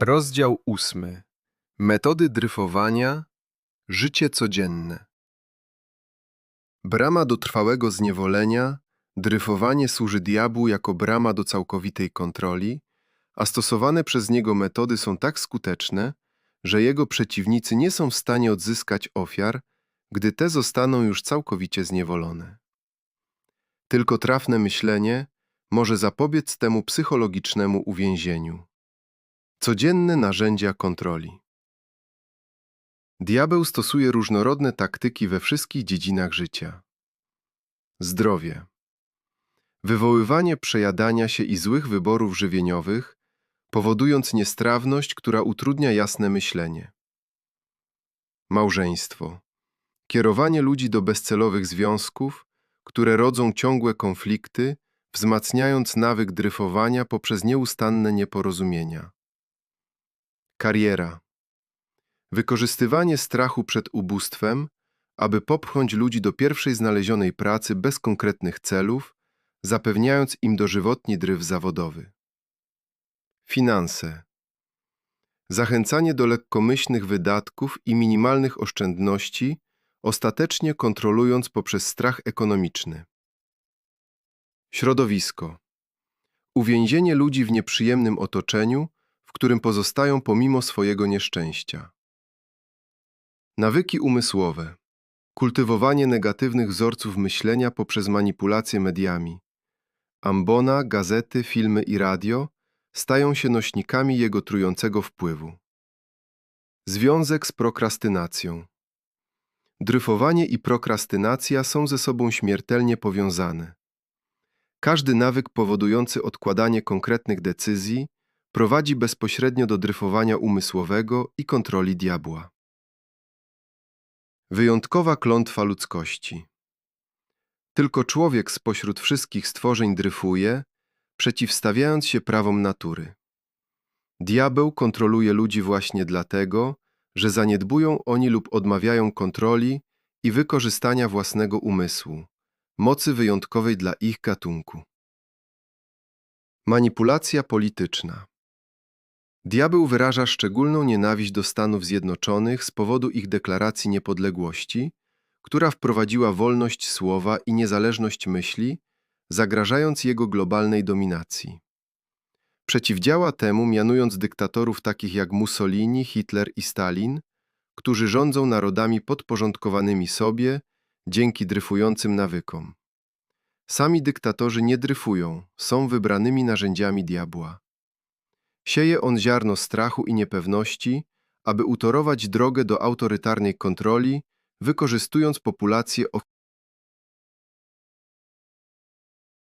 Rozdział ósmy. Metody dryfowania. Życie codzienne. Brama do trwałego zniewolenia. Dryfowanie służy diabłu jako brama do całkowitej kontroli, a stosowane przez niego metody są tak skuteczne, że jego przeciwnicy nie są w stanie odzyskać ofiar, gdy te zostaną już całkowicie zniewolone. Tylko trafne myślenie może zapobiec temu psychologicznemu uwięzieniu. Codzienne narzędzia kontroli. Diabeł stosuje różnorodne taktyki we wszystkich dziedzinach życia. Zdrowie. Wywoływanie przejadania się i złych wyborów żywieniowych, powodując niestrawność, która utrudnia jasne myślenie. Małżeństwo. Kierowanie ludzi do bezcelowych związków, które rodzą ciągłe konflikty, wzmacniając nawyk dryfowania poprzez nieustanne nieporozumienia. Kariera. Wykorzystywanie strachu przed ubóstwem, aby popchnąć ludzi do pierwszej znalezionej pracy bez konkretnych celów, zapewniając im dożywotni dryf zawodowy. Finanse. Zachęcanie do lekkomyślnych wydatków i minimalnych oszczędności, ostatecznie kontrolując poprzez strach ekonomiczny. Środowisko. Uwięzienie ludzi w nieprzyjemnym otoczeniu, którym pozostają pomimo swojego nieszczęścia. Nawyki umysłowe. Kultywowanie negatywnych wzorców myślenia poprzez manipulację mediami. Ambona, gazety, filmy i radio stają się nośnikami jego trującego wpływu. Związek z prokrastynacją. Dryfowanie i prokrastynacja są ze sobą śmiertelnie powiązane. Każdy nawyk powodujący odkładanie konkretnych decyzji prowadzi bezpośrednio do dryfowania umysłowego i kontroli diabła. Wyjątkowa klątwa ludzkości. Tylko człowiek spośród wszystkich stworzeń dryfuje, przeciwstawiając się prawom natury. Diabeł kontroluje ludzi właśnie dlatego, że zaniedbują oni lub odmawiają kontroli i wykorzystania własnego umysłu, mocy wyjątkowej dla ich gatunku. Manipulacja polityczna. Diabeł wyraża szczególną nienawiść do Stanów Zjednoczonych z powodu ich deklaracji niepodległości, która wprowadziła wolność słowa i niezależność myśli, zagrażając jego globalnej dominacji. Przeciwdziała temu mianując dyktatorów takich jak Mussolini, Hitler i Stalin, którzy rządzą narodami podporządkowanymi sobie dzięki dryfującym nawykom. Sami dyktatorzy nie dryfują, są wybranymi narzędziami diabła. Sieje on ziarno strachu i niepewności, aby utorować drogę do autorytarnej kontroli, wykorzystując populację